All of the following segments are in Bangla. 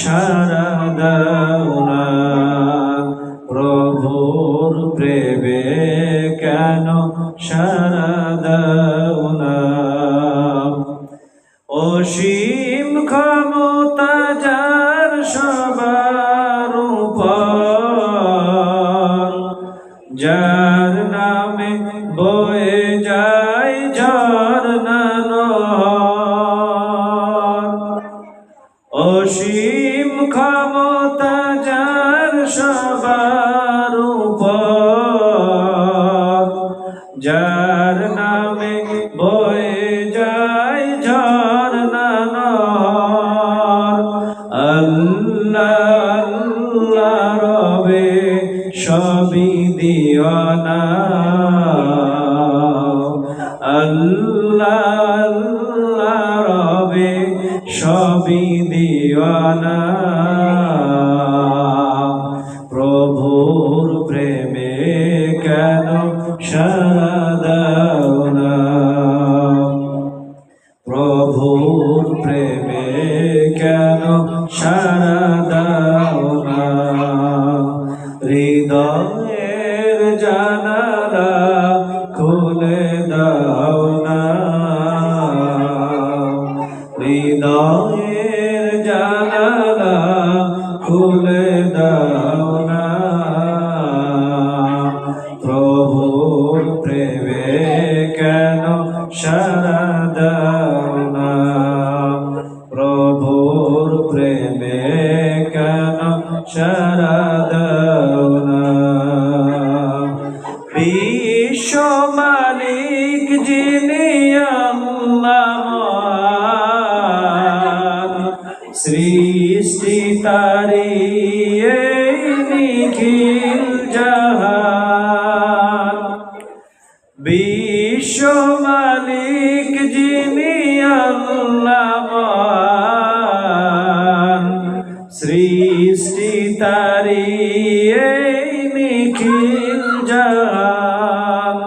সারা দাও না। প্রভুর প্রেমে কেন সারা দাও অসীম ক্ষমতা যার সবার উপর যার সবার যার নামে বয়ে যায় ঝর্ণা। আল্লাহ আল্লাহ রবে সবই দিওয়ানা আল্লাহ আল্লাহ রবে সবই দিওয়ানা সারা দাও না প্রভুর প্রেমে কেন সারা প্রেমে কেন? সারা দাও না। প্রভুর প্রেমে কেন সারা না? বিশ্ব মালিক যিনি সৃষ্টি তারি নিখিল যিনি আল্লাহ সৃষ্টি তারি নিখিল জাহান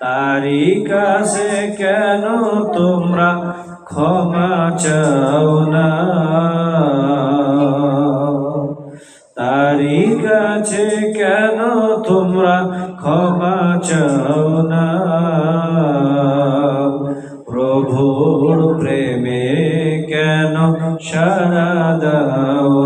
তারি কাছে কেন তোমরা ক্ষমা চাও না? তারি কাছে কেন তোমরা ক্ষমা চাও না?